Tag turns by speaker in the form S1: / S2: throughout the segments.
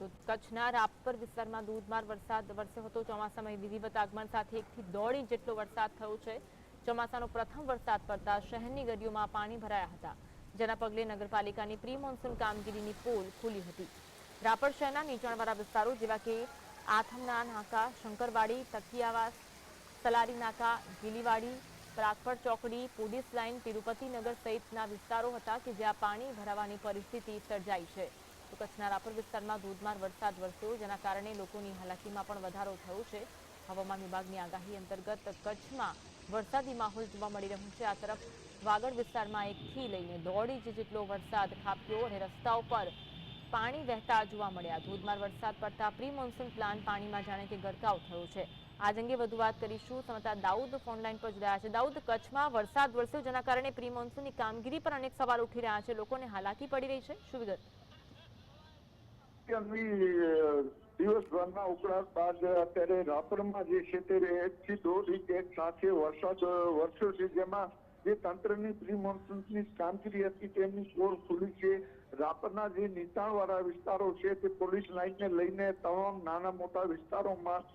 S1: તો કચ્છના રાપર વિસ્તારમાં ધોધમાર વરસાદ વરસ્યો હતો. ચોમાસામાં વિધિવત આગમન સાથે એકથી દોઢ ઇંચ જેટલો વરસાદ થયો છે. ચોમાસાનો પ્રથમ વરસાદ પડતા શહેરની ગલીઓમાં પાણી ભરાયા હતા. જેના પગલે નગરપાલિકાની પ્રી મોન્સૂન કામગીરીની પોલ ખુલી હતી. રાપર શહેરના નીચાણવાળા વિસ્તારો જેવા કે આથમના નાકા, શંકરવાડી, તકિયાવાસ, સલારી નાકા, ગીલીવાડી પ્રાગપર ચોકડી, પોલીસ લાઇન તિરુપતિનગર સહિતના વિસ્તારો હતા કે જ્યાં પાણી ભરાવાની પરિસ્થિતિ સર્જાઈ છે. તો કચ્છના રાપર વિસ્તારમાં ધોધમાર વરસાદ વરસ્યો, જેના કારણે લોકોની હાલાકીમાં પણ વધારો થયો છે. હવામાન વિભાગની આગાહી અંતર્ગત કચ્છમાં વરસાદી માહોલ જોવા મળી રહ્યો છે. આ તરફ વાગડ વિસ્તારમાં એકથી લઈને દોઢ ઇંચ જેટલો વરસાદ ખાપ્યો અને રસ્તાઓ પર પાણી વહેતા જોવા મળ્યા. ધોધમાર વરસાદ પડતા પ્રી મોન્સૂન પ્લાન પાણીમાં જાણે કે ગરકાવ થયો છે. આજ અંગે વધુ વાત કરીશું. સમતા દાઉદ ફોનલાઈન પર જોડાયા છે. દાઉદ, કચ્છમાં વરસાદ વરસ્યો, જેના કારણે પ્રી મોન્સૂનની કામગીરી પર અનેક સવાલ ઉઠી રહ્યા છે. લોકોને હાલાકી પડી રહી છે. શું વિગત?
S2: ત્યાંની દિવસભરના ઉકળાટ બાદ અત્યારે રાપરમાં જે છે તે એકથી દોઢ ઇંચ એક સાથે વરસાદ વરસ્યો છે, જેમાં જે તંત્રની પ્રી મોન્સૂનની કામગીરી હતી તેમની પોલ ખુલી છે. રાપરના જે નીચાણવાળા વિસ્તારો છે તે પોલીસ લાઇનને લઈને તમામ નાના મોટા વિસ્તારોમાં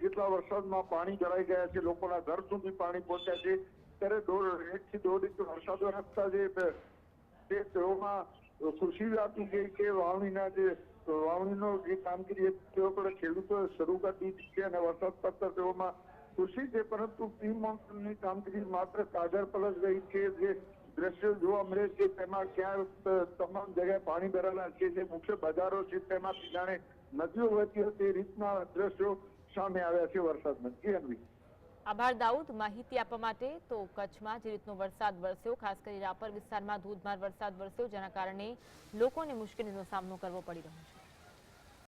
S2: જેટલા વરસાદમાં પાણી ભરાઈ ગયા છે, લોકોના ઘર સુધી પાણી પહોંચ્યા છે. ત્યારે દોઢ એક થી દોઢ ઇંચ વરસાદ વરસતા જે તેઓમાં વ્યાપી ગઈ કે વાવણીના જે વાવણીનો જે કામગીરી તેઓ પણ ખેડૂતો શરૂ કરી છે અને વરસાદ પડતા તેઓમાં ખુશી છે, પરંતુ પ્રી મોન્સૂનની કામગીરી માત્ર કાગળ પર જ રહી છે. જે દ્રશ્યો જોવા મળે છે, તેમાં ક્યાં તમામ જગ્યાએ પાણી ભરાયેલા છે. જે મુખ્ય બજારો છે તેમાંથી જાણે નદીઓ વહેતી હોય તે રીતના દ્રશ્યો સામે આવ્યા છે વરસાદમાં. જી અન્વી.
S1: આભાર દાઉદ. માહિતી આપવા માટે તો કચ્છમાં જે રીતનો વરસાદ વરસ્યો, ખાસ કરી રાપર વિસ્તારમાં ધોધમાર વરસાદ વરસ્યો, જેના કારણે લોકોને મુશ્કેલીનો સામનો કરવો પડી રહ્યો છે.